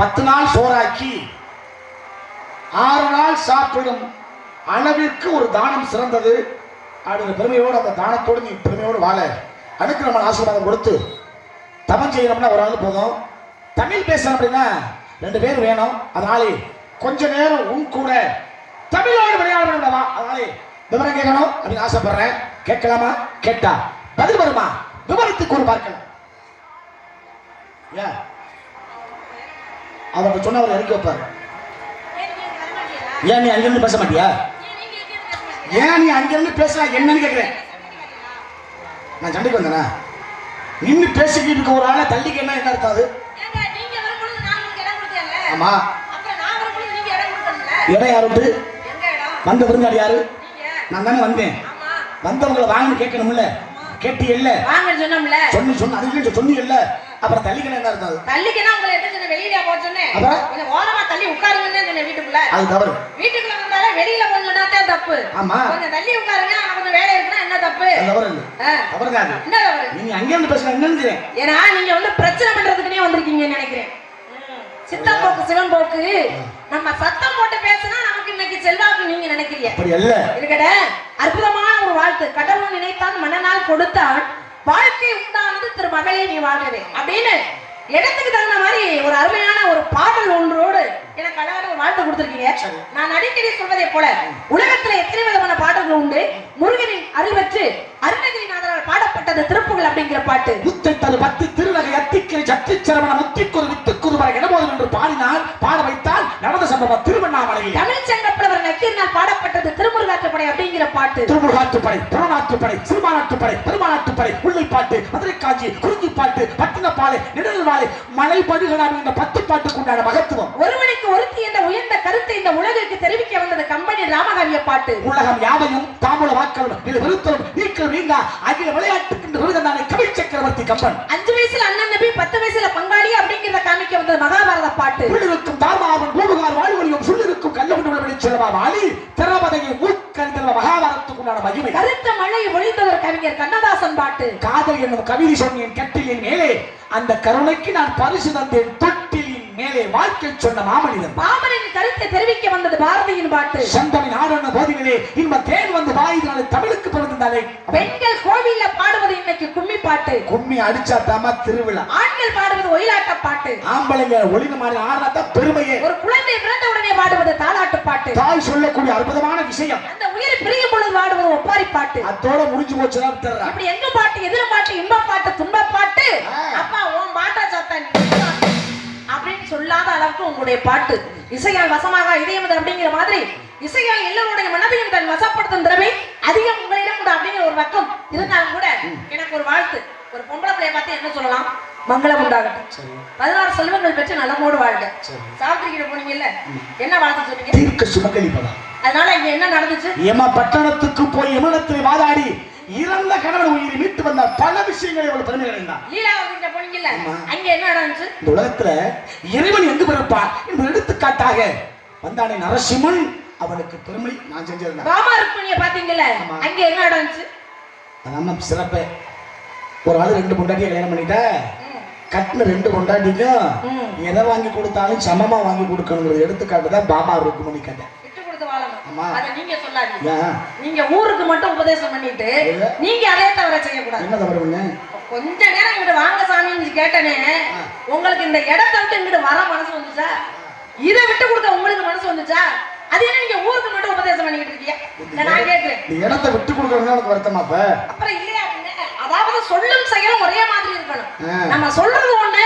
பத்து நாள் சோறாக்கி ஆறு நாள் சாப்பிடும் அளவிற்கு ஒரு தானம் சிறந்தது. அப்படிங்கிற பெருமையோடு அந்த தானத்தோடு நீ பெருமையோடு வாழ. அதுக்கு நம்ம ஆசீர்வாதம் கொடுத்து தமிழ் செய்யணும்னா ஒரு ஆள் போதும். தமிழ் பேசணும் அப்படின்னா ரெண்டு பேர் வேணும். அதனாலே கொஞ்ச நேரம் உன் கூட தமிழோடு விளையாடணும்டவா அதனாலே விவரம் கேட்கணும் அப்படின்னு ஆசைப்படுறேன். கேட்கலாமா? கேட்டா பதில் வருமா? விவரத்துக்கு ஒரு பார்க்கலாம். ஏன் அவங்க சொன்னவர் இறக்கி வைப்பார். ஏன் நீ அங்கிருந்து பேச மாட்டியா? ஏன் நீ அங்கிருந்து பேசலாம் என்னன்னு கேட்குறேன் நான் சண்டைக்கு வந்தேனா? இன்னும் பேசிக்கிட்டு இருக்க ஒரு ஆளை தள்ளிக்கு என்ன என்ன இருக்காது ஆமா. இடம் யாரு வந்த விருந்தாடி யாரு? நான் தானே வந்தேன். வந்தவங்களை வாங்கன்னு கேட்கணும்ல. கேட்டி இல்ல வாங்க சொன்னோம்ல. சொன்னி சொன்ன அதுக்கு சொன்னி இல்ல அப்புறம் தள்ளிக்கணும் என்ன அர்த்தம் அது தள்ளிக்கனா உங்களை என்ன சொன்ன வெளியில போக சொன்னேன்? கொஞ்சம் ஓரமா தள்ளி உட்காருங்கன்னு சொன்னேன் வீட்டுக்குள்ள. அது தவறு. வீட்டுக்குள்ள வந்தாலே வெளியில தான் தப்பு. ஆமா. கொஞ்சம் தள்ளி உட்காருங்க ஆனா கொஞ்சம் வேலை இருக்குன்னா என்ன தப்பு? தவறு இல்லை. தவறு தான் என்ன தவறு? நீங்க அங்கிருந்து பேசுற என்னன்னு ஏன்னா நீங்க வந்து பிரச்சனை பண்றதுக்குனே வந்திருக்கீங்கன்னு நினைக்கிறேன். சித்தம் போக்கு சிவன் போக்கு. நம்ம சத்தம் போட்டு பேசினா நமக்கு இன்னைக்கு செல்வாக்கு நீங்க நினைக்கிறீங்க. இருக்கட அற்புதமான ஒரு வாழ்த்து. கடவுள் நினைத்தான் மன்னனால் கொடுத்தான் வாழ்க்கை உண்டானது திரு மகளே நீ வாழ்கவே. அப்படின்னு இடத்துக்கு தகுந்த மாதிரி ஒரு அருமையான ஒரு பாடல் ஒன்றோடு எனக்கு அழகான ஒரு வாழ்த்து கொடுத்துருக்கீங்க. நான் அடிக்கடி சொல்வதை போல உலகத்துல எத்தனை விதமான பாடல்கள் உண்டு? முருகனின் அறிவற்று அருணகிரிநாதரால் பாடப்பட்டது திருப்புகள் அப்படிங்கிற பாட்டு. முத்தெட்டது பத்து திருநகை அத்திக்கிரை சத்தி சிரமண முத்திக்குரு வித்துக்குரு வரை இடபோதும் என்று பாடினால் பாட வைத்தால் நடந்த சம்பவம் திருவண்ணாமலையில். தமிழ் நக்கீரனால் பாடப்பட்டது திருமுருகாற்றுப்படை அப்படிங்கிற பாட்டு. திருமுருகாற்றுப்படை புறநாற்றுப்படை சிறுமாநாட்டுப்படை பெருமாநாட்டுப்படை முல்லைப்பாட்டு மதுரைக்காஞ்சி குறிஞ்சிப்பாட்டு பட்டினப்பாலை நெடுநல்வாலை மலைப்படுகளாம் என்ற பத்து பாட்டுக்கு உண்டான மகத்துவம். ஒருவனுக்கு ஒருத்தி என்ற உயர்ந்த கருத்தை இந்த உலகிற்கு தெரிவிக்க வந்தது கம்பெனி ராமகாரிய பாட்டு. உலகம் யாவையும் தாமுல வாக்களும் இது விருத்தலும் நீக்கல் நீங்கா அகில விளையாட்டுக்கு இந்த விருதந்தானை கவி சக்கரவர்த்தி கம்பன். அஞ்சு வயசுல அண்ணன் நபி பத்து வயசுல பங்காளி அப்படிங்கிறத காமிக்க வந்தது மகாபாரத பாட்டு. உள்ளிருக்கும் தார்மாவன் பூமுகார் வாழ்வழியும் சொல்லிருக்கும் கல்லகுண்டு விளவெளி செல்வா வாலி திரபதையை மூக்கறிந்த மகாபாரத்துக்கு உண்டான மகிமை. கருத்த மழை ஒழித்தவர் கவிஞர் கண்ணதாசன் பாட்டு. காதல் என்னும் கவிதை சொன்னேன் கட்டிலின் மேலே அந்த கருணைக்கு நான் பரிசு தந்தேன் தொட்டிலின் மேலே வாழ்க்கை சொன்ன மாமனிதன். பாமனின் கருத்தை தெரிவிக்க வந்தது பாரதியின் பாட்டு. சந்தமின் ஆடன போதிலே இன்ப தேன் வந்து வாயினாலே தமிழுக்கு பிறந்தாலே பெண்கள் கோவில்ல பாடுவது இன்னைக்கு கும்மி பாட்டு. கும்மி அடிச்சா தாமா திருவிழா. ஆண்கள் பாடுவது ஒயிலாட்ட பாட்டு. ஆம்பளைங்க ஒளிவு மாதிரி ஆடாதான் பெருமையே. ஒரு குழந்தை பிறந்த உடனே பாடுவது தாலாட்டு பாட்டு. தாய் சொல்லக்கூடிய அற்புதமான விஷயம். அந்த உயிர் பிரியும் பொழுது பாடுவது ஒப்பாரி பாட்டு. அத்தோட முடிஞ்சு போச்சுதான் இப்படி எங்க பாட்டு எதிர பாட்டு இன்ப பாட்டு துன்ப பாட்டு. அப்பா உன் பாட்டா சாத்தா நீ. கேட்கலாம். அப்படின்னு சொல்லாத அளவுக்கு உங்களுடைய பாட்டு. இசையால் வசமாக இதயம் அப்படிங்கிற மாதிரி இசையால் எல்லோருடைய மனதையும் தன் வசப்படுத்தும் திறமை அதிகம் உங்களிடம் உண்டு அப்படிங்கிற ஒரு பக்கம் இருந்தாலும் கூட எனக்கு ஒரு வாழ்த்து. ஒரு பொம்பளை பிள்ளைய பார்த்து என்ன சொல்லலாம்? மங்களம் உண்டாகட்டும். பதினாறு செல்வங்கள் பெற்று நலமோடு வாழ்க. சாவித்திரிக்கிட்ட போனீங்கல்ல? என்ன வாழ்த்து சொன்னீங்க தீர்க்க சுமங்கலி பதம் அதனால இங்க என்ன நடந்துச்சு? யம பட்டணத்துக்கு போய் யமனத்தில் வாதாடி இறந்த கணவன் உயிரை மீட்டு வந்த பல விஷயங்களை அவள் பெருமை அடைந்தான். அங்க என்ன இந்த உலகத்துல இறைவன் எங்கு பிறப்பான் என்று எடுத்துக்காட்டாக வந்தானே நரசிம்மன். அவனுக்கு பெருமை நான் செஞ்சதுதான் பாமா ருக்மணிய பாத்தீங்கல்ல. அங்க என்ன நடந்துச்சு? அதான் சிறப்பே. ஒரு ஆளு ரெண்டு பொண்டாட்டியை கல்யாணம் பண்ணிட்டா? கட்டின ரெண்டு பொண்டாட்டிக்கும். எதை வாங்கி கொடுத்தாலும் சமமா வாங்கி கொடுக்கணுங்கிறது எடுத்துக்காட்டு தான் பாபா ருக்குமணி கதை. கொடுத்து வாழணும். அத நீங்க சொல்லாதீங்க. நீங்க ஊருக்கு மட்டும் உபதேசம் பண்ணிட்டு. நீங்க அதே தவிர செய்யக்கூடாது. என்ன தவறு பண்ண? கொஞ்ச நேரம் இங்கிட்டு வாங்க சாமின்னு கேட்டனே உங்களுக்கு இந்த இடத்த விட்டு இங்கிட்டு வர மனசு வந்துச்சா? இதை விட்டு கொடுக்க உங்களுக்கு மனசு வந்துச்சா? அது என்ன நீங்க ஊருக்கு மட்டும் உபதேசம் பண்ணிக்கிட்டு இருக்கீங்க? நான் கேக்குறேன். இந்த இடத்த விட்டு கொடுக்கறதுனால உனக்கு வருத்தமா அப்ப அப்புறம் இல்லையா அதாவது சொல்லும் செயலும் ஒரே மாதிரி இருக்கணும். நம்ம சொல்றது ஒண்ணு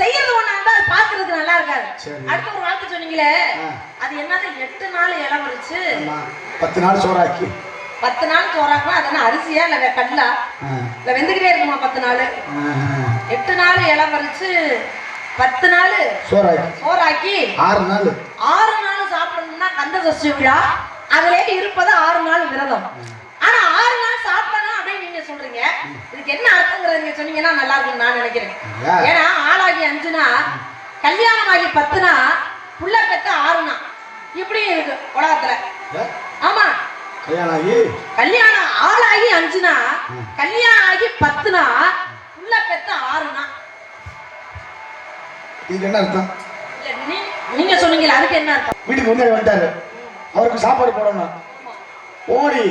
செய்யறது ஒண்ணா இருந்தா அது பாக்குறதுக்கு நல்லா இருக்காது. அடுத்த ஒரு வார்த்தை சொன்னீங்களே. அது என்னது? எட்டு நாள் இளவரிச்சு. பத்து நாள் சோறாக்கி. பத்து நாள் சோறாக்கலாம் அது அரிசியா? இல்ல கல்லா. இல்ல வெந்துகிட்டே இருக்குமா பத்து நாள். எட்டு நாள் இளவரிச்சு பத்து நாள்? சோறாக்கி. சோறாக்கி. ஆறு நாள். ஆறு சஷ்டி விழா அதுல இருப்பது ஆறு நாள் விரதம். ஆனா ஆறு நாள் சாப்பிடணும் அப்படின்னு நீங்க சொல்றீங்க. இதுக்கு என்ன அர்த்தங்கிறத நீங்க சொன்னீங்கன்னா நல்லா இருக்கும்னு நான் நினைக்கிறேன்? ஏன்னா ஆளாகி அஞ்சுனா கல்யாணம் ஆகி பத்துனா புள்ள பெத்த ஆறுனா இப்படி இருக்கு உலகத்துல? ஆமா. கல்யாணம் ஆளாகி அஞ்சுனா கல்யாணம் ஆகி பத்துனா புள்ள பெத்த ஆறுனா. இதுக்கு என்ன அர்த்தம்? நீங்க சொன்னீங்கல்ல அதுக்கு என்ன அர்த்தம்? வீட்டுக்கு வந்து வந்துட்டாரு. அவருக்கு சாப்பாடு போடணும் ஓடி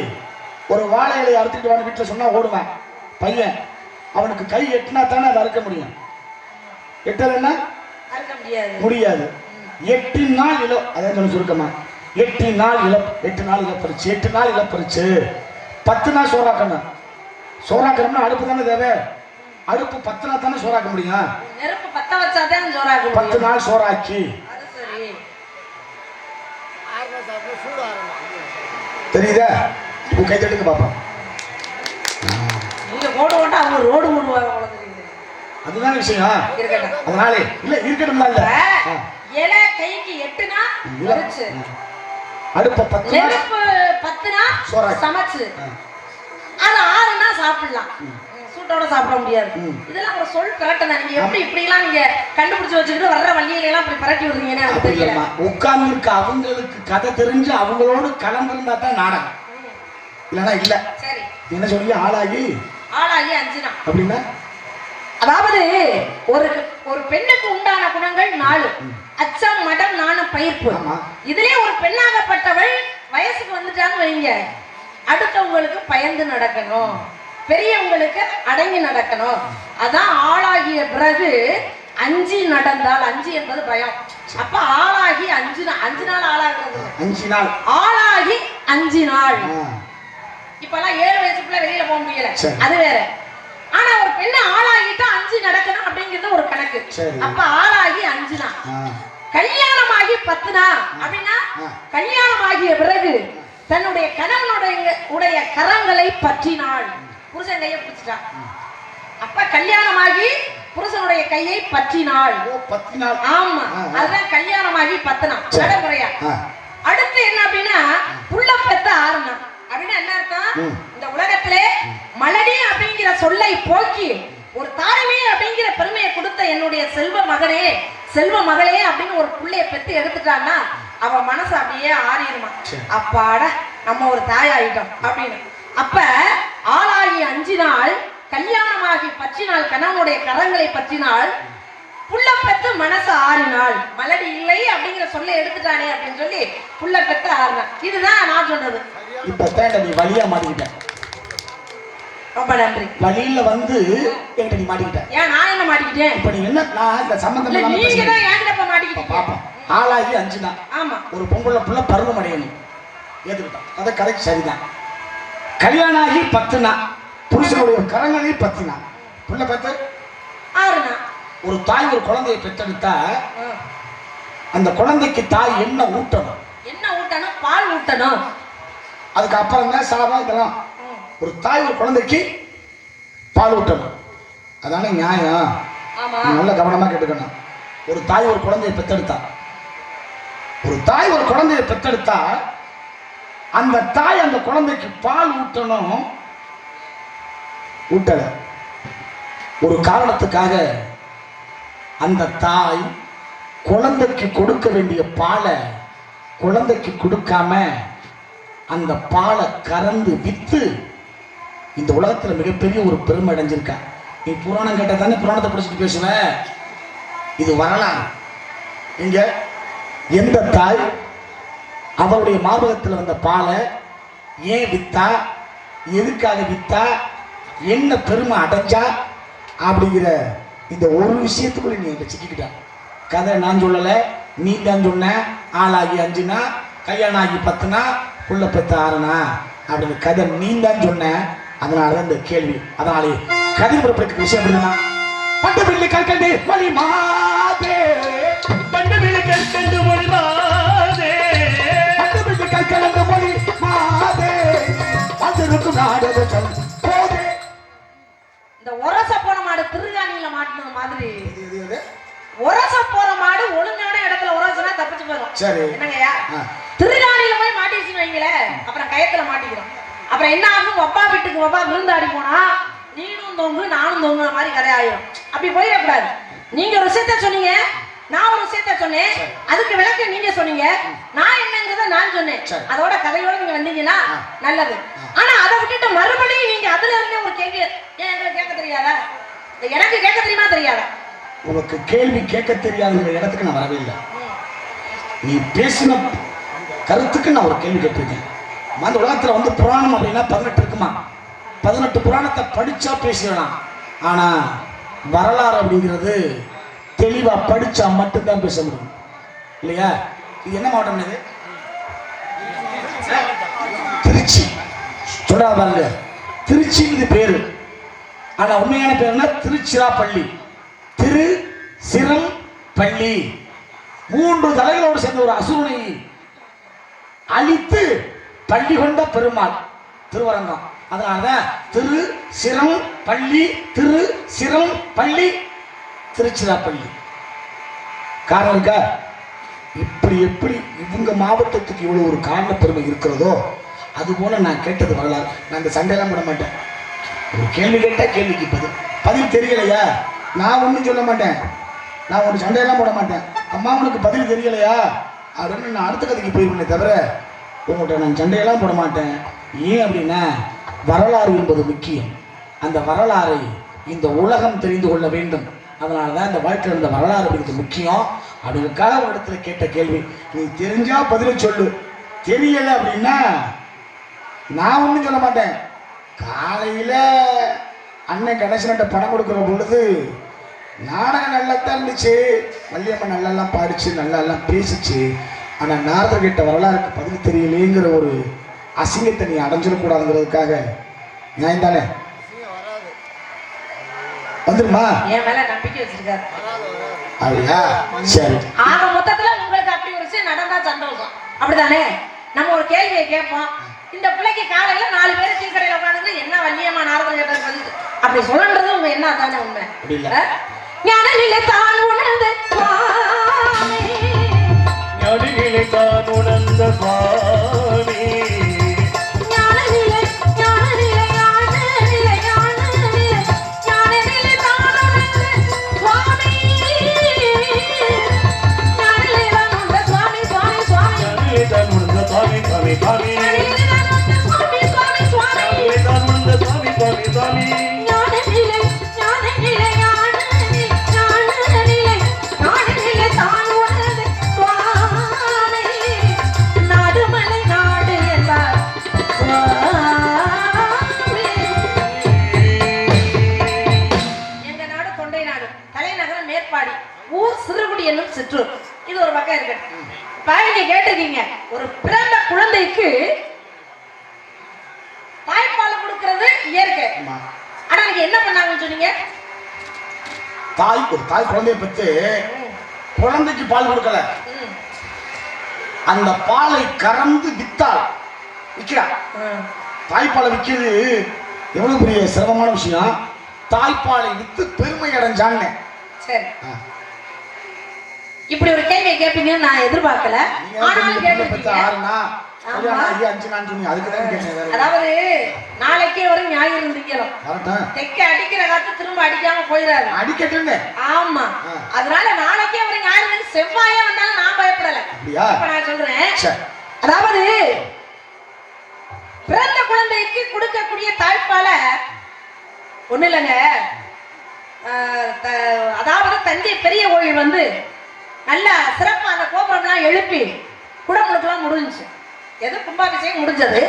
ஒரு வாழை இலையை அறுத்துட்டு வான்னு வீட்டில் சொன்னா ஓடுவேன். பையன். அவனுக்கு கை எட்டினா தானே அதை அறுக்க முடியும். எட்டலைன்னா முடியாது. முடியாது. எட்டு நாள் இழ அதான் சொல்லி சுருக்கமா. எட்டு நாள் இழ எட்டு நாள் இழப்பறிச்சு எட்டு நாள் இழப்பறிச்சு பத்து நாள் சோறாக்கணும். சோறாக்கணும்னா அடுப்பு தானே தேவை? அடுப்பு பத்து நாள் தானே சோறாக்க முடியும். பத்த நாள் சோறாக்கி அது சரி தெரியுதா? இப்போ கை தட்டுங்க தெரியுது. அதுதான் விஷயம். இருக்கட்டும். அதனாலே இல்ல இருக்கட்டும்ல இல்ல. இலை கைக்கு எட்டுனா அடுப்ப பத்து பத்துனா. சமைச்சு. அது ஆறுனா சாப்பிடலாம். சூட்டோட சாப்பிட முடியாது. இதெல்லாம் ஒரு சொல் பிரட்டை நீங்க எப்படி இப்படி எல்லாம் நீங்க கண்டுபிடிச்சு வச்சுக்கிட்டு வர்ற வள்ளியில எல்லாம் இப்படி பிரட்டி விடுறீங்கன்னு எனக்கு தெரியல. இல்லம்மா. உட்கார்ந்து இருக்க அவங்களுக்கு கதை தெரிஞ்சு அவங்களோடு கலந்திருந்தா தான் நாடகம். இல்லைன்னா இல்ல. சரி. என்ன சொல்லி? ஆளாகி? ஆளாகி அஞ்சுனா. அப்படின்னா? அதாவது ஒரு ஒரு பெண்ணுக்கு உண்டான குணங்கள் நாலு. அச்சம் மடம் நாணம் பயிர்ப்பு. இதுலயே ஒரு பெண்ணாகப்பட்டவள் வயசுக்கு வந்துட்டான்னு வைங்க. அடுத்தவங்களுக்கு பயந்து நடக்கணும். பெரியவங்களுக்கு அடங்கி நடக்கணும் அதான் ஆளாகிய பிறகு அஞ்சு நடந்தால் அஞ்சு என்பது பயம் அப்ப ஆளாகி அஞ்சு நா- அஞ்சு நாள் ஆளாகிறது. அஞ்சு நாள் ஆளாகி அஞ்சு நாள். இப்பெல்லாம் ஏழு வயசுக்குள்ள வெளியில போக முடியல. அது வேற ஆனா ஒரு பெண்ணு ஆளாகிட்டா அஞ்சு நடக்கணும் அப்படிங்கிறது ஒரு கணக்கு. அப்ப ஆளாகி அஞ்சு நாள் ஆ. கல்யாணமாகி பத்து நாள் அப்படின்னா ஆ. கல்யாணமாகிய பிறகு தன்னுடைய கணவனுடைய உடைய கரங்களை பற்றினாள் புருஷன் கையை பிடிச்சிட்டான் அப்ப கல்யாணமாகி புருஷனுடைய கையை பற்றினாள் நாள் ஆமா. அதுதான் கல்யாணமாகி பத்து நாள் சரி. நடைமுறையா. அடுத்து என்ன அப்படின்னா புள்ள பெத்த ஆறுனா அப்படின்னா என்ன அர்த்தம். இந்த உலகத்திலே மலடி அப்படிங்கிற சொல்லை போக்கி ஒரு தாய்மை அப்படிங்கிற பெருமையை கொடுத்த என்னுடைய செல்வ மகனே செல்வ மகளே அப்படின்னு ஒரு புள்ளைய பெத்து எடுத்துட்டான்னா அவ மனசு அப்படியே ஆறிடுமா. அப்பாட நம்ம ஒரு தாய் ஆயிட்டோம் அப்படின்னு அப்ப ஆளாகி அஞ்சு நாள் கல்யாணமாகி பற்றினாள் கணவனுடைய கரங்களை பற்றினாள் புள்ள பெத்து மனசு ஆறினாள் மலடி இல்லை அப்படிங்கிற சொல்ல எடுத்துட்டானே அப்படின்னு சொல்லி புள்ள பெத்து ஆறினாள் இதுதான் நான் சொன்னது. இப்ப தேண்ட நீ வழியா மாட்டிக்கிட்ட. ரொம்ப நன்றி. வழியில வந்து என்கிட்ட நீ மாட்டிக்கிட்ட. ஏன் நான் என்ன மாட்டிக்கிட்டேன்? இப்ப நீ என்ன நான் இந்த சம்பந்தம் நீங்க. தான் இப்ப மாட்டிக்கிட்டீங்க. பாப்போம் ஆளாகி அஞ்சு நாள் ஆமா. ஒரு பொம்பளை புள்ள பருவம் அடையணும் ஏத்துக்கிட்டான் அதை கதைக்கு சரிதான். கல்யாணம் ஆகி பத்து நாள் புருஷனுடைய கரங்களே பத்து நாள் புள்ள பெத்த ஆறுனா? ஒரு தாய் ஒரு குழந்தையை பெற்றெடுத்தா. அந்த குழந்தைக்கு தாய் என்ன ஊட்டணும்? என்ன ஊட்டணும்? பால் ஊட்டணும். அதுக்கு அப்புறம் தான் சாதம் இதெல்லாம். ஒரு தாய் ஒரு குழந்தைக்கு பால் ஊட்டணும். அதானே நியாயம். நல்ல கவனமா கேட்டுக்கணும். ஒரு தாய் ஒரு குழந்தையை பெத்தெடுத்தா ஒரு தாய் ஒரு குழந்தையை பெத்தெடுத்தா அந்த தாய் அந்த குழந்தைக்கு பால் ஊட்டணும். ஊட்டல. ஒரு காரணத்துக்காக அந்த தாய் குழந்தைக்கு கொடுக்க வேண்டிய பாலை குழந்தைக்கு கொடுக்காம அந்த பாலை கறந்து விற்று இந்த உலகத்தில் மிகப்பெரிய ஒரு பெருமை அடைஞ்சிருக்கா. நீ புராணம் கேட்டால் தானே புராணத்தை படிச்சுட்டு பேசுவேன் இது வரலாறு. இங்க எந்த தாய் அவருடைய மார்பகத்தில் வந்த பாலை ஏன் வித்தா? எதுக்காக வித்தா? என்ன பெருமை அடைஞ்சா? அப்படிங்கிற இந்த ஒரு விஷயத்துக்குள்ள நீ என்கிட்ட சிக்கிக்கிட்ட. கதை நான் சொல்லலை நீ தான் சொன்ன ஆளாகி அஞ்சுனா கல்யாணம் ஆகி பத்துனா புள்ள பெத்த ஆறுனா? அப்படின்னு கதை நீ தான் சொன்ன. அதனால தான் இந்த கேள்வி. அதனாலே கதை பிறப்பிற்கு விஷயம் எப்படின்னா பட்டு பிள்ளை கற்கண்டு வழி மாதே. பட்டு பிள்ளை கற்கண்டு மொழிமாதே வந்திருக்கும் நாடகங்கள் போதே. இந்த உரச போன மாடு திருகாணியில மாட்டினது மாதிரி. உரச போற மாடு ஒழுங்கான இடத்துல உரசனா தப்பிச்சு போயிடும் சரி. என்னங்கய்யா. திருகாணியில போய் மாட்டிச்சுன்னு வைங்களேன் அப்புறம் கயத்துல மாட்டிக்கிறோம். அப்புறம் என்ன ஆகும்? ஒப்பா வீட்டுக்கு ஒப்பா விருந்தாடி போனா நீனும் தொங்கு நானும் தொங்குற மாதிரி கதையாயிரும் அப்படி போயிடக்கூடாது. நீங்க விஷயத்த சொன்னீங்க. நான் ஒரு விஷயத்த சொன்னேன். அதுக்கு விளக்க நீங்க சொன்னீங்க. நான் என்னங்கிறத நான் சொன்னேன். அதோட கதையோட நீங்க வந்தீங்கன்னா நல்லது. ஆனா அதை விட்டுட்டு மறுபடியும் நீங்க அதுல இருந்தே ஒரு கேள்வி ஏன் எங்களுக்கு கேட்க தெரியாதா? எனக்கு கேட்க தெரியுமா தெரியாதா? உனக்கு கேள்வி கேட்க தெரியாதுங்கிற இடத்துக்கு நான் வரவே இல்லை. நீ பேசின கருத்துக்கு நான் ஒரு கேள்வி கேட்டிருக்கேன். அந்த உலகத்துல வந்து புராணம் அப்படின்னா பதினெட்டு இருக்குமா? பதினெட்டு புராணத்தை படிச்சா பேசிடலாம். ஆனா வரலாறு அப்படிங்கிறது தெளிவாக படித்தா மட்டும்தான் பேச முடியும். இல்லையா? இது என்ன மாவட்டம் இது திருச்சி. சொல்லாதாங்க பாருங்க. திருச்சி இது உண்மையான பேர்னா திருச்சிராப்பள்ளி. திரு சிரம் பள்ளி மூன்று தலைகளோடு சேர்ந்த ஒரு அசுரனை அழித்து பள்ளி கொண்ட பெருமாள். திருவரங்கம். அதனால திரு சிரம் பள்ளி திரு சிரம் பள்ளி திருச்சிராப்பள்ளி. காரணம் இருக்கா இப்படி எப்படி இவங்க மாவட்டத்துக்கு இவ்வளோ ஒரு காரண பெருமை இருக்கிறதோ அது போல நான் கேட்டது வரலாறு. நான் இந்த சண்டையெல்லாம் போட மாட்டேன். ஒரு கேள்வி கேட்டால் கேள்விக்கு பதில் பதில் தெரியலையா? நான் ஒன்றும் சொல்ல மாட்டேன். நான் ஒரு சண்டையெல்லாம் போட மாட்டேன். அம்மா உனக்கு பதில் தெரியலையா? அப்படின்னு நான் அடுத்த கதைக்கு போயிருப்பேனே தவிர உங்கள்கிட்ட நான் சண்டையெல்லாம் போட மாட்டேன். ஏன் அப்படின்னா வரலாறு என்பது முக்கியம். அந்த வரலாறை இந்த உலகம் தெரிந்து கொள்ள வேண்டும். அதனால தான் இந்த வாழ்க்கையில் இருந்த வரலாறு அப்படிங்கிறது முக்கியம். அப்படிங்கிறதுக்காக ஒரு இடத்துல கேட்ட கேள்வி நீ தெரிஞ்சா பதில் சொல்லு. தெரியலை அப்படின்னா நான் ஒன்றும் சொல்ல மாட்டேன். காலையில் அண்ணன் கணேசன்கிட்ட பணம் கொடுக்குற பொழுது நாடகம் நல்லா தான் இருந்துச்சு. வள்ளியம்மன் நல்லாலாம் பாடிச்சு நல்லாலாம் பேசிச்சு. ஆனால் நாரதர்கிட்ட வரலாறுக்கு பதில் தெரியலேங்கிற ஒரு அசிங்கத்தை நீ அடைஞ்சிடக்கூடாதுங்கிறதுக்காக நியாயம் தானே? வந்துருமா? என் மேல நம்பிக்கை வச்சிருக்காரு. அப்படியா? சரி. ஆக மொத்தத்துல உங்களுக்கு அப்படி ஒரு விஷயம் நடந்தா சந்தோஷம். அப்படிதானே நம்ம ஒரு கேள்வியை கேட்போம். இந்த பிள்ளைக்கு காலையில நாலு பேர் டீ கடையில உட்காந்து என்ன வள்ளியம்மா நாரதர் கேட்டது பதில் அப்படி சொல்லன்றது உங்க என்ன தானே உண்மை? ஞானநிலை தான் உணர்ந்து சுவாமி. ஞானிகளை தான் உணர்ந்த சுவாமி. என்பார் சுவாமி. எங்க நாடு தொண்டை நாடு தலைநகரம் மேற்பாடி ஊர் சிறுகுடி என்னும் சிற்றூர். இது ஒரு பக்கம் இருக்கட்டும். இப்ப நீங்க கேட்டிருக்கீங்க. ஒரு பிறந்த குழந்தைக்கு தாய்ப்பால் கொடுக்கிறது இயற்கை. ஆனா நீங்க என்ன பண்ணாங்கன்னு சொன்னீங்க? தாய் ஒரு தாய் குழந்தைய பெற்று குழந்தைக்கு பால் கொடுக்கல. அந்த பாலை கறந்து வித்தாள் விற்கிறா. தாய்ப்பாலை விற்கிறது எவ்வளவு பெரிய சிரமமான விஷயம். தாய்ப்பாலை வித்து பெருமை அடைஞ்சாங்க சரி. இப்படி ஒரு கேள்வியை கேட்பீங்கன்னு நான் எதிர்பார்க்கல. ஆனாலும் கேட்டிருக்கீங்க அதாவது நாளைக்கே வரும் ஞாயிறு வரட்டும் தெக்க அடிக்கிற காத்து திரும்ப அடிக்காம போயிடாது அடிக்கட்டுங்க ஆமா. அதனால நாளைக்கே வரும் ஞாயிறு செவ்வாயே வந்தாலும் நான் பயப்படல. இப்ப நான் சொல்றேன். அதாவது பிறந்த குழந்தைக்கு கொடுக்கக்கூடிய தாய்ப்பால ஒண்ணு இல்லைங்க. அதாவது தஞ்சை பெரிய கோயில் வந்து நல்லா சிறப்பாக அந்த கோபுரம்லாம் எழுப்பி குடமுழுக்கெல்லாம் முடிஞ்சு எதுவும் கும்பாபிஷேகம் முடிஞ்சது.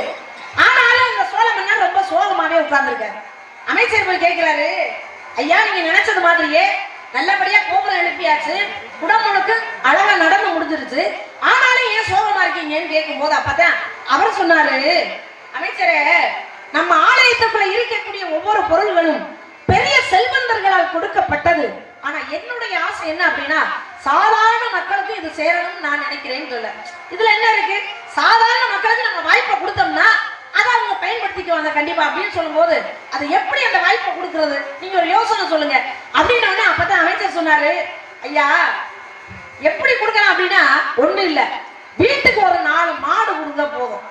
ஆனாலும் இந்த சோழ மன்னர் ரொம்ப சோகமாகவே உட்கார்ந்துருக்காரு. அமைச்சர் போய் கேட்கிறாரு ஐயா நீங்க நினைச்சது மாதிரியே நல்லபடியா கோபுரம் எழுப்பியாச்சு. குடமுழுக்கு அழகா நடந்து முடிஞ்சிருச்சு. ஆனாலும் ஏன் சோகமா இருக்கீங்கன்னு கேட்கும்போது அப்பதான் அவர் சொன்னாரு அமைச்சரே நம்ம ஆலயத்துக்குள்ள இருக்கக்கூடிய ஒவ்வொரு பொருள்களும் பெரிய செல்வந்தர்களால் கொடுக்கப்பட்டது. ஆனா என்னுடைய ஆசை என்ன அப்படின்னா சாதாரண மக்களுக்கு இது சேரணும்னு நான் நினைக்கிறேன்னு சொல்ல இதுல என்ன இருக்கு? சாதாரண மக்களுக்கு நம்ம வாய்ப்பை கொடுத்தோம்னா அதை அவங்க பயன்படுத்திக்குவாங்க கண்டிப்பா அப்படின்னு சொல்லும்போது அது எப்படி அந்த வாய்ப்பை கொடுக்கறது? நீங்க ஒரு யோசனை சொல்லுங்க. அப்படின்னு அப்பதான் அமைச்சர் சொன்னாரு ஐயா எப்படி கொடுக்கலாம் அப்படின்னா ஒண்ணு இல்ல. வீட்டுக்கு ஒரு நாலு மாடு கொடுத்தா போதும்.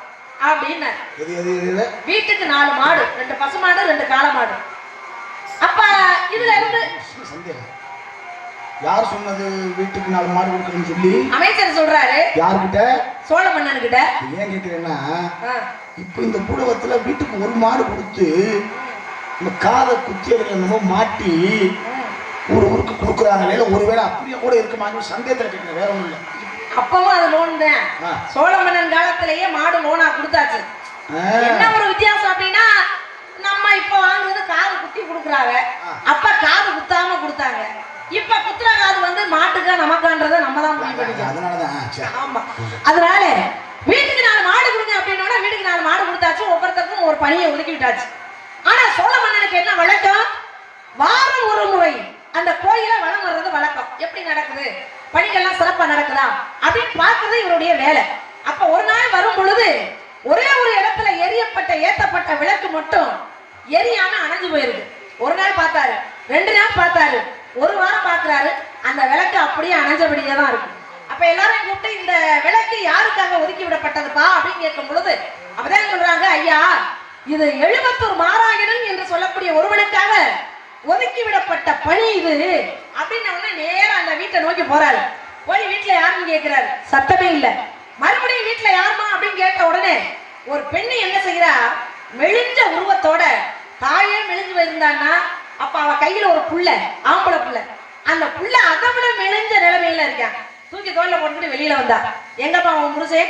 அப்படின்னு வீட்டுக்கு நாலு மாடு ரெண்டு பசு மாடு ரெண்டு காளை மாடு. அப்ப இதுல இருந்து யார் சொன்னது வீட்டுக்கு நாலு மாடு கொடுக்குறேன்னு சொல்லி? அமைச்சர் சொல்றாரு. யார்கிட்ட? சோழ மன்னன் கிட்ட ஏன் கேட்கிறேன்னா இப்போ இந்த புடவத்துல வீட்டுக்கு ஒரு மாடு கொடுத்து நம்ம காதை குத்தி என்னமோ மாட்டி ஒரு ஒரு கொடுக்க கொடுக்குறாங்க. வேலை ஒருவேளை அப்படியே கூட இருக்குமான்னு சந்தேகத்தில் கேட்குறேன் வேற ஒன்றும் இல்லை. அப்பவும் அது லோன் தான். சோழ மன்னன் காலத்திலேயே மாடு லோனா கொடுத்தாச்சு. என்ன ஒரு வித்தியாசம் அப்படின்னா நம்ம இப்ப வாங்குறது காது குத்தி கொடுக்குறாங்க. அப்ப காது குத்தாம கொடுத்தாங்க. இப்ப குத்துற காது வந்து மாட்டுக்கா நமக்கான்றத நம்ம தான் முடிவு சரி. ஆமா. அதனால வீட்டுக்கு நாலு மாடு கொடுங்க அப்படின்னா வீட்டுக்கு நாலு மாடு கொடுத்தாச்சு ஒவ்வொருத்தருக்கும் ஒரு பணியை ஒதுக்கி விட்டாச்சு ஆனா சோழ மன்னனுக்கு என்ன வழக்கம்? வாரம் ஒரு முறை அந்த கோயில வளம் வர்றது வழக்கம். எப்படி நடக்குது? பணிகள்லாம் சிறப்பா நடக்குதா? அப்படின்னு பார்க்கறது இவருடைய வேலை. அப்ப ஒரு நாள் வரும் பொழுது ஒரே ஒரு இடத்துல எரியப்பட்ட ஏத்தப்பட்ட விளக்கு மட்டும் எரியாம அணைஞ்சு போயிருக்கு. ஒரு நாள் பார்த்தாரு ரெண்டு நாள் பார்த்தாரு. ஒரு வாரம் பாக்குறாரு அந்த விளக்கு அப்படியே அணைஞ்சபடியே தான் இருக்கும். அப்ப எல்லாரும் கூப்பிட்டு இந்த விளக்கு யாருக்காக ஒதுக்கி விடப்பட்டதுப்பா அப்படின்னு கேட்கும் பொழுது அப்பதான் சொல்றாங்க ஐயா இது எழுபத்தூர் மாராயணன் என்று சொல்லக்கூடிய ஒருவனுக்காக ஒதுக்கி விடப்பட்ட பணி இது. அப்படின்னு உடனே நேரா அந்த வீட்டை நோக்கி போறாரு. போய் வீட்டுல யாருன்னு கேட்கிறாரு. சத்தமே இல்ல. மறுபடியும் வீட்டுல யாருமா? அப்படின்னு கேட்ட உடனே ஒரு பெண்ணு என்ன செய்யறா மெலிஞ்ச உருவத்தோட தாயே மெலிஞ்சு போயிருந்தான்னா அப்ப அவ கையில ஒரு புள்ள ஆம்பளை புள்ள. அந்த புள்ள அதை விட மெலிஞ்ச நிலைமையில இருக்கான் தூக்கி தோல்ல போட்டுட்டு வெளியில வந்தா. எங்கப்பா அவன் முருசே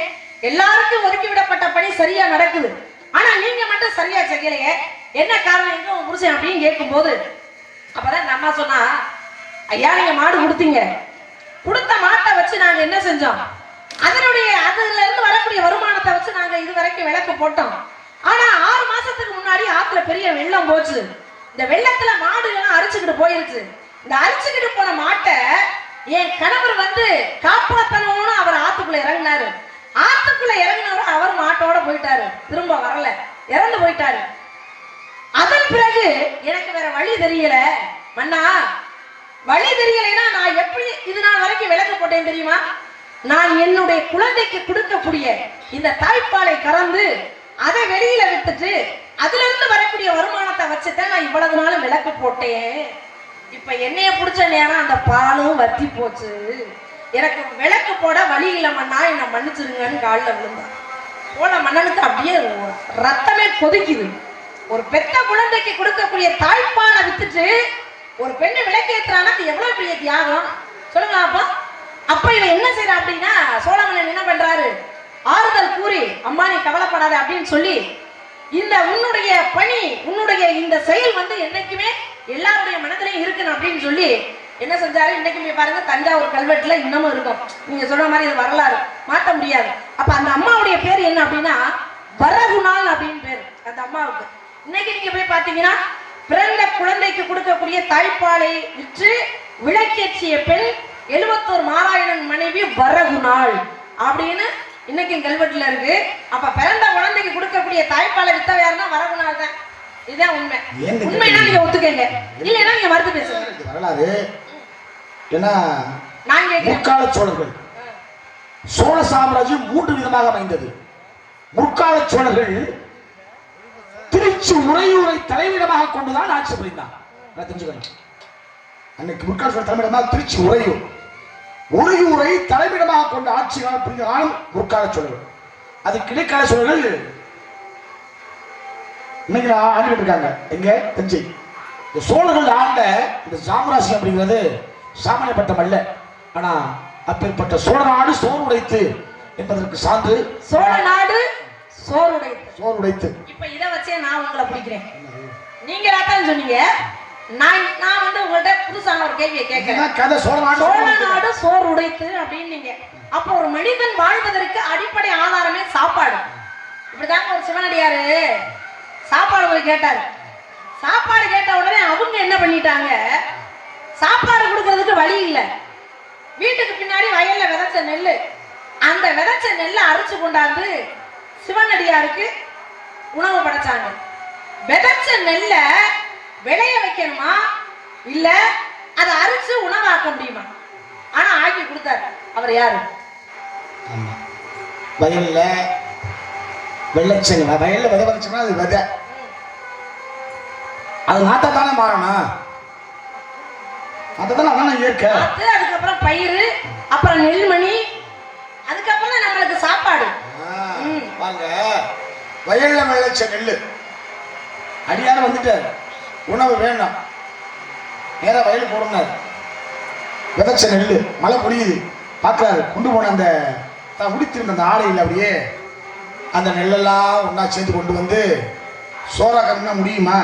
எல்லாருக்கும் ஒதுக்கி விடப்பட்ட பணி சரியா நடக்குது. ஆனா நீங்க மட்டும் சரியா செய்யலையே. என்ன காரணம் எங்க உன் புருஷன் அப்படின்னு கேட்கும்போது அப்பதான் நம்ம சொன்னா ஐயா நீங்க மாடு கொடுத்தீங்க. கொடுத்த மாட்டை வச்சு நாங்க என்ன செஞ்சோம்? அதனுடைய அதுல இருந்து வரக்கூடிய வருமானத்தை வச்சு நாங்க இது வரைக்கும் விளக்கு போட்டோம். ஆனா ஆறு மாசத்துக்கு முன்னாடி ஆத்துல பெரிய வெள்ளம் போச்சு. இந்த வெள்ளத்துல மாடுகள்லாம் அரிச்சுக்கிட்டு போயிருச்சு. இந்த அரிச்சுக்கிட்டு போன மாட்டை என் கணவர் வந்து காப்பாத்தணும்னு அவர் ஆத்துக்குள்ள இறங்கினாரு. ஆத்துக்குள்ள இறங்கினவர் அவர் மாட்டோட போயிட்டாரு. திரும்ப வரல. இறந்து போயிட்டாரு. அதன் பிறகு எனக்கு வேற வழி தெரியல. மன்னா வழி தெரியலைன்னா நான் எப்படி இது நாள் வரைக்கும் விளக்கு போட்டேன் தெரியுமா? நான் என்னுடைய குழந்தைக்கு கொடுக்கக்கூடிய இந்த தாய்ப்பாலை கறந்து அதை வெளியில விட்டுட்டு அதுல இருந்து வரக்கூடிய வருமானத்தை வச்சுதான் நான் இவ்வளவு நாளும் விளக்கு போட்டேன். இப்ப என்னைய பிடிச்ச நேரம் அந்த பாலும் வத்தி போச்சு. எனக்கு விளக்கு போட வழி இல்லைம்மண்ணா என்னை மன்னிச்சிருங்கன்னு காலில் விழுந்தான் போன மன்னனுக்கு அப்படியே ரத்தமே கொதிக்குது. ஒரு பெத்த குழந்தைக்கு கொடுக்கக்கூடிய தாய்ப்பாலை வித்துட்டு ஒரு பெண்ணை விளக்கேற்றானா அது எவ்வளவு பெரிய தியாகம்? சொல்லுங்க அப்பா அப்ப இவன் என்ன செய்யறா அப்படின்னா சோழமன்னன் என்ன பண்றாரு? ஆறுதல் கூறி அம்மா நீ கவலைப்படாத அப்படின்னு சொல்லி இந்த உன்னுடைய பணி உன்னுடைய இந்த செயல் வந்து என்னைக்குமே எல்லாருடைய மனதிலையும் இருக்கணும் அப்படின்னு சொல்லி என்ன செஞ்சாரு? இன்னைக்குமே பாருங்க தஞ்சாவூர் கல்வெட்டுல இன்னமும் இருக்கும். நீங்க சொல்ற மாதிரி இது வரலாறு. மாற்ற முடியாது. அப்ப அந்த அம்மாவுடைய பேர் என்ன அப்படின்னா வரகுணால் அப்படின்னு பேர். அந்த அம்மாவுக்கு. இன்னைக்கு நீங்க போய் பாத்தீங்கன்னா பிறந்த குழந்தைக்கு கொடுக்கக்கூடிய தாய்ப்பாலை விற்று விளக்கேற்றிய பெண் எழுபத்தோரு மாராயணன் மனைவி வரகுணாள் அப்படின்னு இன்னைக்கு கல்வெட்டுல இருக்கு. அப்ப பிறந்த குழந்தைக்கு கொடுக்கக்கூடிய தாய்ப்பாலை வித்தவ யாருன்னா வரகுணாள் தான் இதுதான் உண்மை உண்மைனா நீங்க ஒத்துக்கங்க. இல்லைன்னா நீங்க மறுத்து பேசுங்க. வரலாறு. ஏன்னா நான் முற்கால சோழர்கள். சோழ சாம்ராஜ்யம் மூன்று விதமாக அமைந்தது. முற்கால சோழர்கள் திருச்சி உறையூரை தலைமையிடமாக கொண்டுதான் ஆட்சி புரிந்தான். நல்லா தெரிஞ்சுக்கணும் அன்னைக்கு முற்கால சோழ தலைமையிடமாக திருச்சி உறையூர். உறையூரை தலைமையிடமாக கொண்ட ஆட்சி காலம் புரிந்த காலம் முற்கால சோழர்கள். அது கிடைக்கால சோழர்கள் இன்னைக்கு ஆண்டுகிட்டு இருக்காங்க எங்க? தஞ்சை. இந்த சோழர்கள் ஆண்ட இந்த சாம்ராஜ்யம் அப்படிங்கிறது சாமானியப்பட்டம் அல்ல ஆனா அப்பேற்பட்ட சோழ நாடு சோறு உடைத்து என்பதற்கு சான்று சோழ நாடு சோறுடையது சோறு உடைத்து. இப்ப இத வச்சே நான் உங்களை பிடிக்கிறேன். நீங்க சொன்னீங்க. நான் நான் வந்து உங்கள்ட்ட புதுசான ஒரு கேள்வியை கேட்கிறேன். சோழ நாடு? சோறு உடைத்து. அப்படின்னீங்க. அப்ப ஒரு மனிதன் வாழ்வதற்கு அடிப்படை ஆதாரமே சாப்பாடு. இப்படிதாங்க ஒரு சிவனடியாரு. சாப்பாடு போய் கேட்டாரு. சாப்பாடு கேட்ட உடனே அவங்க என்ன பண்ணிட்டாங்க? சாப்பாடு கொடுக்கறதுக்கு வழி இல்லை. வீட்டுக்கு பின்னாடி வயல்ல விதைச்ச நெல்லு. அந்த விதைச்ச நெல்லை அரைச்சு கொண்டாந்து சிவனடியாருக்கு உணவு படைச்சாங்க. விதைச்ச நெல்லை விளைய வைக்கணுமா? இல்ல அதை அரிச்சு உணவாக்க முடியுமா? ஆனா ஆக்கி கொடுத்தாரு. அவர் யாரு. வயல்ல வெள்ளச்சங்க வயல்ல விதை விதைச்சோம்னா அது விதை. அது நாட்டை தானே மாறணும். அதுதானே அதானே இயற்கை. அது அதுக்கப்புறம் பயிர் அப்புறம் நெல்மணி அதுக்கப்புறம் தான் நம்மளுக்கு சாப்பாடு. வாங்க. வயல்ல விளைச்ச நெல்லு. அடியார வந்துட்டார். உணவு வேண்டாம். நேராக வயல் போடுனார். விதைச்ச நெல் மழை பொழியுது. பார்க்குறாரு. கொண்டு போன அந்த தான் உடித்திருந்த அந்த ஆடையில் அப்படியே அந்த நெல்லெல்லாம் ஒன்றா சேர்த்து கொண்டு வந்து சோறாக்கணும்னா முடியுமா?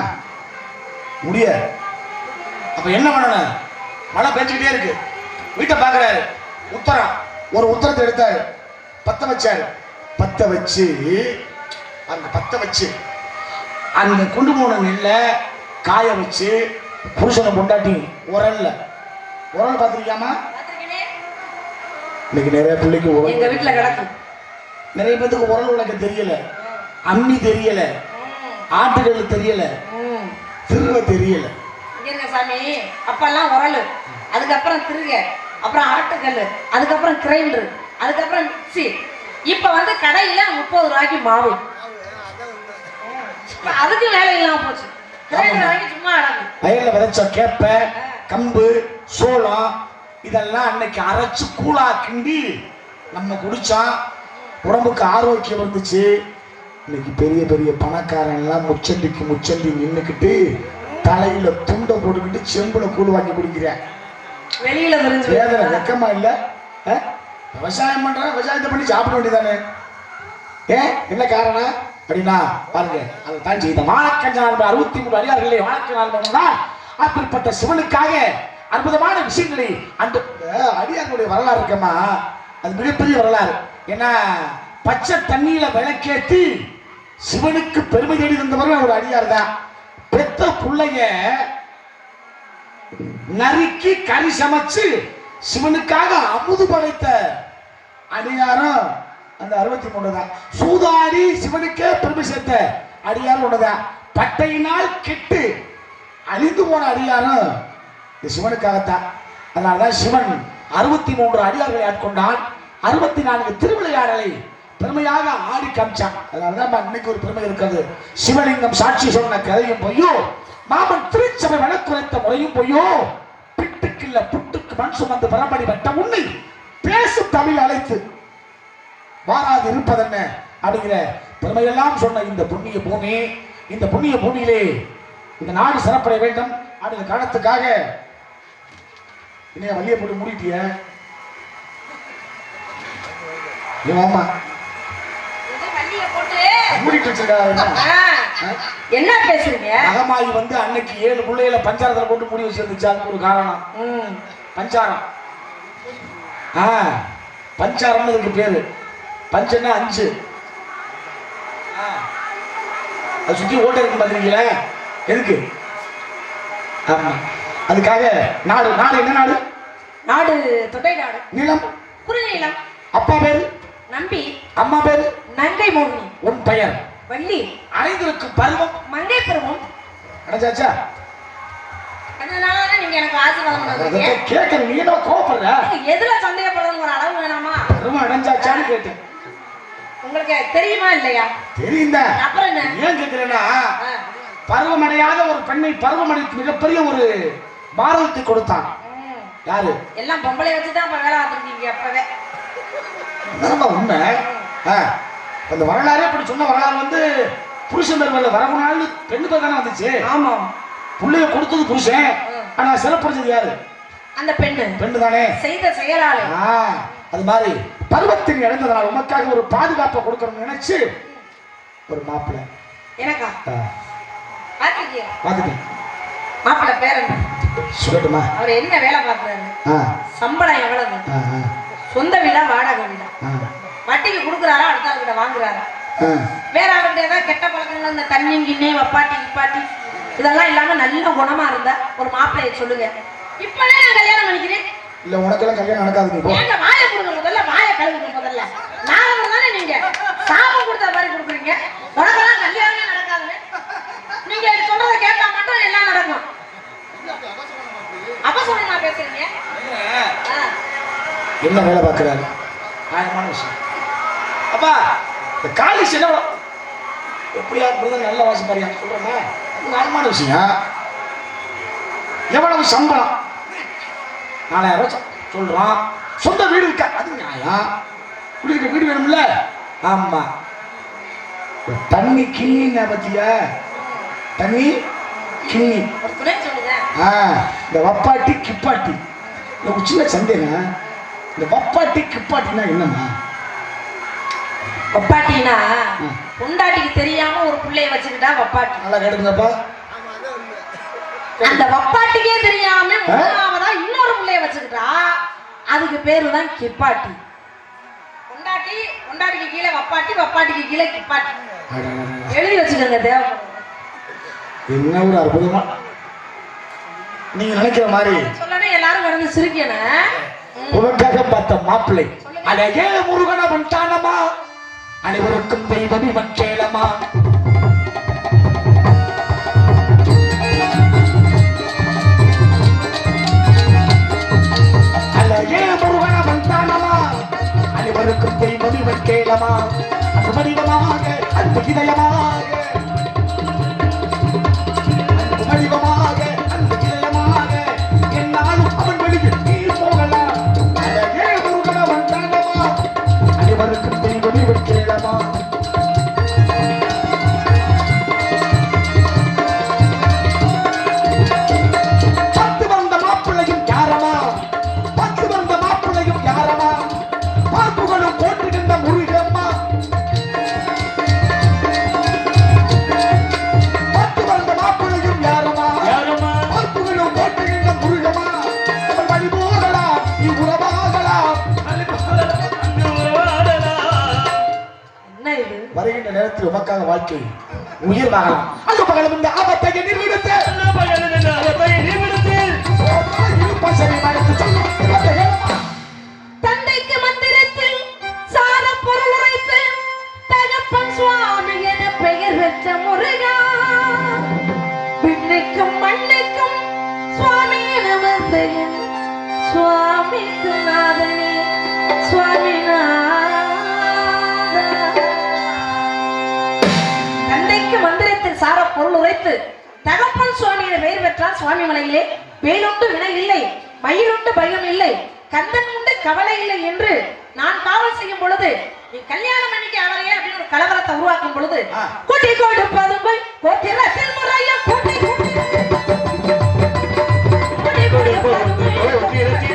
முடியாது. அப்போ என்ன பண்ணணும் மழை பெஞ்சுக்கிட்டே இருக்கு. வீட்டை பார்க்குறாரு. உத்தரம். ஒரு உத்தரத்தை எடுத்தார். பற்ற வச்சார். பற்ற வச்சு அந்த பத்தை வச்சு அந்த கொண்டு போன நெல்லை காய வச்சு புருஷனை பொண்டாட்டி உரல்ல. உரல் பார்த்துருக்கியாமா? இன்னைக்கு நிறைய பிள்ளைக்கு எங்க உரல் வீட்டுல கிடக்கும். நிறைய பேத்துக்கு உரல் உலக தெரியல. அம்மி தெரியல. ஆட்டுகள் தெரியல. திருவ தெரியல. சாமி. அப்பெல்லாம் உரல். அதுக்கப்புறம் திருக. அப்புறம் ஆட்டுக்கல் அதுக்கப்புறம் கிரைண்டர். அதுக்கப்புறம் மிக்ஸி இப்ப வந்து கடையில முப்பது ரூபாய்க்கு மாவு. அதுக்கு வேலை இல்லாம போச்சு. வயல்ல விதைச்ச கேப்ப கம்பு சோளம் இதெல்லாம் அன்னைக்கு அரைச்சு கூழா கிண்டி நம்ம குடிச்சோம் உடம்புக்கு ஆரோக்கியம் இருந்துச்சு இன்னைக்கு பெரிய பெரிய பணக்காரன் எல்லாம் முச்சண்டிக்கு முச்சண்டி நின்னுக்கிட்டு தலையில துண்டை போட்டுக்கிட்டு செம்புல கூழ் வாங்கி குடிக்கிறேன். வெளியில வேதனை வெக்கமா இல்ல? விவசாயம் பண்றேன் விவசாயத்தை பண்ணி சாப்பிட வேண்டியதானே ஏன்? என்ன காரணம்? அப்படின்னா பாருங்க அதை தான் செய்த வாழக்கஞ்ச நாள் அறுபத்தி மூணு அடியார்களே வாழக்க நாள் அப்படிப்பட்ட சிவனுக்காக அற்புதமான விஷயங்களை அந்த அடியார்களுடைய வரலாறு இருக்கமா? அது மிகப்பெரிய வரலாறு. ஏன்னா பச்சை தண்ணியில விளக்கேத்தி சிவனுக்கு பெருமை தேடி தந்தவர்கள் ஒரு அடியார் தான் பெத்த பிள்ளைய நறுக்கி கறி சமைச்சு சிவனுக்காக அமுது படைத்த அடியாரம் அந்த அறுபத்தி மூணு தான். சூதாடி சிவனுக்கே பெருமை சேர்த்த அடியாரம் ஒண்ணுதான் பட்டையினால் கெட்டு அழிந்து போன அடியாரும் இந்த சிவனுக்காகத்தான். அதனாலதான் சிவன் அறுபத்தி மூன்று அடியார்களை ஆட்கொண்டான். அறுபத்தி நான்கு திருவிளையாடலை பெருமையாக ஆடி காமிச்சான். அதனாலதான் இன்னைக்கு ஒரு பெருமை இருக்கிறது. சிவலிங்கம் சாட்சி சொன்ன கதையும் பொய்யோ மாமன் திருச்சபை வழக்குரைத்த முறையும் பொய்யோ பிட்டுக்கு இல்ல புட்டுக்கு மண் சுமந்து பரம்படி பட்ட உன்னை பேசும் தமிழ் அழைத்து வாராது இருப்பதென்ன அப்படிங்கிற பெருமையெல்லாம் சொன்ன இந்த புண்ணிய பூமி இந்த புண்ணிய பூமியிலே இந்த நாடு சிறப்படைய வேண்டும். அப்படிங்கிற காரணத்துக்காக இன்னைய வழியை போட்டு மூடிட்டிய? ஆமா. என்ன? பேசுறீங்க? மகமாயி வந்து அன்னைக்கு ஏழு பிள்ளைகளை பஞ்சாரத்தில் போட்டு மூடி வச்சிருந்துச்சு. அதுக்கு ஒரு காரணம். பஞ்சாரம். ஆ. பஞ்சாரம்னு இதுக்கு பேரு. பஞ்சன்னா அஞ்சு. ஆ. அது சுத்தி ஓட்ட இருக்கு பாத்துருக்கீங்களா எதுக்கு? ஆமா. அதுக்காக நாடு நாடு என்ன நாடு? நாடு தொட்டை நாடு. நிலம் குறுநீளம் அப்பா பேரு? நம்பி. அம்மா பேரு? நங்கை மோகினி. உன் பெயர்? வள்ளி. அனைந்திருக்கும் பருவம். மங்கை பருவம். அடைஞ்சாச்சா? அதனால நீங்க எனக்கு ஆசீர்வாதம் பண்ணுறீங்க அதை கேட்கற நீ என்ன கோபப்படுற எதுல ஒரு அளவு வேணாமா? பருவம் அடைஞ்சாச்சான்னு கேட்டேன். உங்களுக்கு தெரியுமா இல்லையா? தெரியுந்த? அப்புறம் என்ன? ஏன் கேட்கிறேன்னா ஆ. பருவமடையாத ஒரு பெண்ணை பருவமடைக்கு மிகப்பெரிய ஒரு பாரதத்தை கொடுத்தான். யாரு? எல்லாம் பொம்பளை வச்சு தான் வேலை பார்த்துருக்கீங்க அப்பவே. உண்மை? அந்த வரலாறே அப்படி சொன்ன வரலாறு வந்து புருஷன் பேர் வரகுனாலும் பெண்ணு பேர் தானே வந்துச்சு? ஆமா. புள்ளைய கொடுத்தது புருஷன். ஆனா சிறப்புறது யாரு? அந்த பெண்ணு. பெண்ணு தானே செய்த செயலாளு. ஆ, அது மாதிரி பருவத்தின் இழந்ததனால் உமக்காக ஒரு பாதுகாப்பை கொடுக்கணும்னு நினைச்சு ஒரு மாப்பிள்ளை எனக்கா? பார்த்துட்டேன். மாப்பிள்ளை பேர் என்ன? சொல்லட்டுமா? அவர் என்ன வேலை பார்க்குறாரு? சம்பளம் எவ்வளவு? சொந்த வீடா வாடகை வீடா? வட்டிக்கு கொடுக்குறாரா அடுத்த கிட்ட வாங்குறாரா? வேற அவர்கிட்ட ஏதாவது கெட்ட பழக்கங்கள் இந்த தண்ணி கிண்ணி வப்பாட்டி கிப்பாட்டி இதெல்லாம் இல்லாம நல்ல குணமா இருந்தா ஒரு மாப்பிள்ளைய சொல்லுங்க. இப்பவே நான் கல்யாணம் பண்ணிக்கிறேன். இல்ல உனக்கெல்லாம் கல்யாணம் நடக்காது நீ போ. ஏங்க வாயை கொடுங்க முதல்ல வாயை கழுவுங்க முதல்ல. நாகரம் தானே நீங்க? சாபம் கொடுத்த மாதிரி கொடுக்குறீங்க. உனக்கெல்லாம் கல்யாணமே நடக்காதுன்னு நீங்க சொல்றதை கேட்டா மட்டும் எல்லாம் நடக்கும்? அபசகுணமா பேசுறீங்க. என்ன வேலை பார்க்குறாரு? நியாயமான விஷயம். அப்பா இந்த காலிஸ் என்ன எப்படியா இருக்கிறது நல்ல வாசம் பாரியா சொல்றேன்னா நியாயமான விஷயம். எவ்வளவு சம்பளம்? நாலாயிரம் ரூபாய் சொல்றான் சொந்த வீடு இருக்கா? அது நியாயம். குடிக்கிற வீடு வேணும்ல? ஆமா. இந்த தண்ணி கிண்ணிங்க பத்தியா? தண்ணி கிண்ணி. ஆ இந்த வப்பாட்டி கிப்பாட்டி. இந்த சின்ன சந்தேகம். இந்த வப்பாட்டி கிப்பாட்டினா என்னம்மா? வப்பாட்டினா. பொண்டாட்டிக்கு தெரியாம ஒரு பிள்ளைய வச்சுக்கிட்டா வப்பாட்டி. நல்லா கேட்டுங்கப்பா அந்த வப்பாட்டிக்கே தெரியாம? மூணாவதா இன்னொரு பிள்ளைய வச்சுக்கிட்டா அதுக்கு பேரு தான் கிப்பாட்டி. பொண்டாட்டி பொண்டாட்டிக்கு கீழே வப்பாட்டி வப்பாட்டிக்கு கீழே கிப்பாட்டி. எழுதி வச்சுக்கோங்க தேவை என்ன ஒரு அற்புதமா? நீங்க நினைக்கிற மாதிரி. சொல்லனே எல்லாரும் கடந்து சிரிக்கணும். ம். உனக்காக பார்த்த மாப்பிள்ளை. அழகே முருகன வந்தானமா அனைவருக்கும் தெய்வம் இவன் கேளமா? அனைவருக்கும் தெய்வம் இவன் கேளமா அது வடிவமாக அன்பு இதயமாக நேரத்தில் வாழ்க்கை. உயிர் வாங்கலாம் அந்த பகலும் இந்த ஆபத்தை நிறுவிடுத்து. எல்லா தந்தைக்கு மந்திரத்தில் சார பொருள் உரைத்து தகப்பன் சுவாமி என பெயர் முருகா. விண்ணுக்கும் மண்ணுக்கும் சுவாமி என வந்த சுவாமிக்கு நாதனே. பொருள் உரைத்து தகப்பன் சுவாமி என பெயர் பெற்றார் சுவாமி மலையிலே வேலுண்டு வினை இல்லை மயிலுண்டு பயம் இல்லை கந்தன் உண்டு கவலை இல்லை என்று நான் காவல் செய்யும் பொழுது நீ கல்யாணம் பண்ணிக்க அவரையே அப்படின்னு ஒரு கலவரத்தை உருவாக்கும் பொழுது. குட்டி கொடுப்பதும் போய் கோத்திரத்தில் முறையும் கூட்டி கூட்டி குட்டி கொடுப்பதும்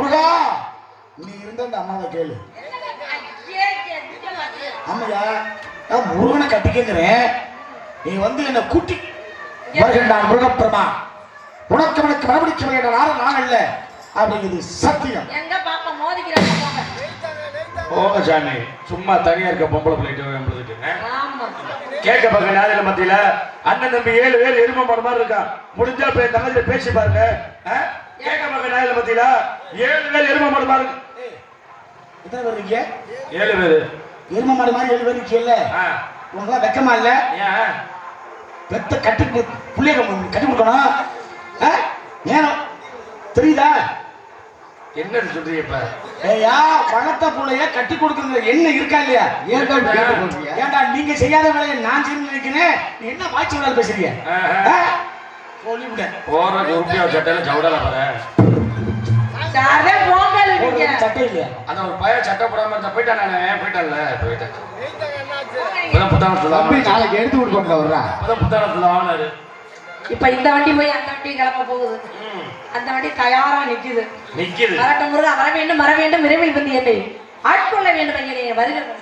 முருகா நீ இருந்த அந்த அம்மாவை கேளு? ஆமையா நான் முருகனை கட்டிக்கிறேன். நீ வந்து என்ன கூட்டி வருகின்றான் முருகப்பிரமா. உனக்கு எனக்கு மறுபடிக்கு வருகின்ற நாள் நான் அல்ல. அப்படிங்கிறது சத்தியம். போக சாமி. சும்மா தனியா இருக்க பொம்பளை பிள்ளைட்டு. கேட்க பக்க நாதில மத்தியில. அண்ணன் தம்பி ஏழு பேர் எரும மாதிரி இருக்கான் முடிஞ்சா போய் தங்கச்சிட்ட பேசி பாருங்க. ஆ? கேட்க நாதில மத்தியில ஏழு பேர் எரும மாடு மாதிரி எத்தனை பேர் இருக்கீங்க? ஏழு பேரு. எரும மாடு மாதிரி ஏழு பேர் இருக்கீங்கல்ல? ஆ. உங்களாம் வெக்கமா இல்ல? பெத்த கட்டி புள்ளைய கட்டி கொடுக்கணும். ஆ? ஏன்? தெரியுதா? என்னன்னு சொல்றீங்க இப்ப? ஏய்யா வளர்த்த புள்ளைய கட்டி கொடுக்கறது என்ன இருக்கா இல்லையா? ஏன்டா நீங்க செய்யாத வேலையை நான் செய்யணும்னு நினைக்கிறேன். நீ என்ன வாய்ச்சி பேசுறீங்க? போற உருப்பியா சட்டையில வர. போடுறது சட்டை இல்லையா? அந்த ஒரு பையன் சட்டை போடாம இருந்தா போயிட்டான் நானே? போயிட்டான்ல போயிட்டேன். சொல்லாம நாளைக்கு எடுத்து கொடுக்க வர்றா புத்தாணம் சொல்லாமனாரு இப்ப இந்த வண்டி போய் அந்த வண்டி கிளம்ப போகுது. அந்த வண்டி தயாரா நிக்குது. நிக்குது. வரட்டும் முருகா வர வேண்டும் வர வேண்டும் விரைவில் வந்து என்னை ஆட்கொள்ள வேண்டும் என்கிறேன் வருகிறது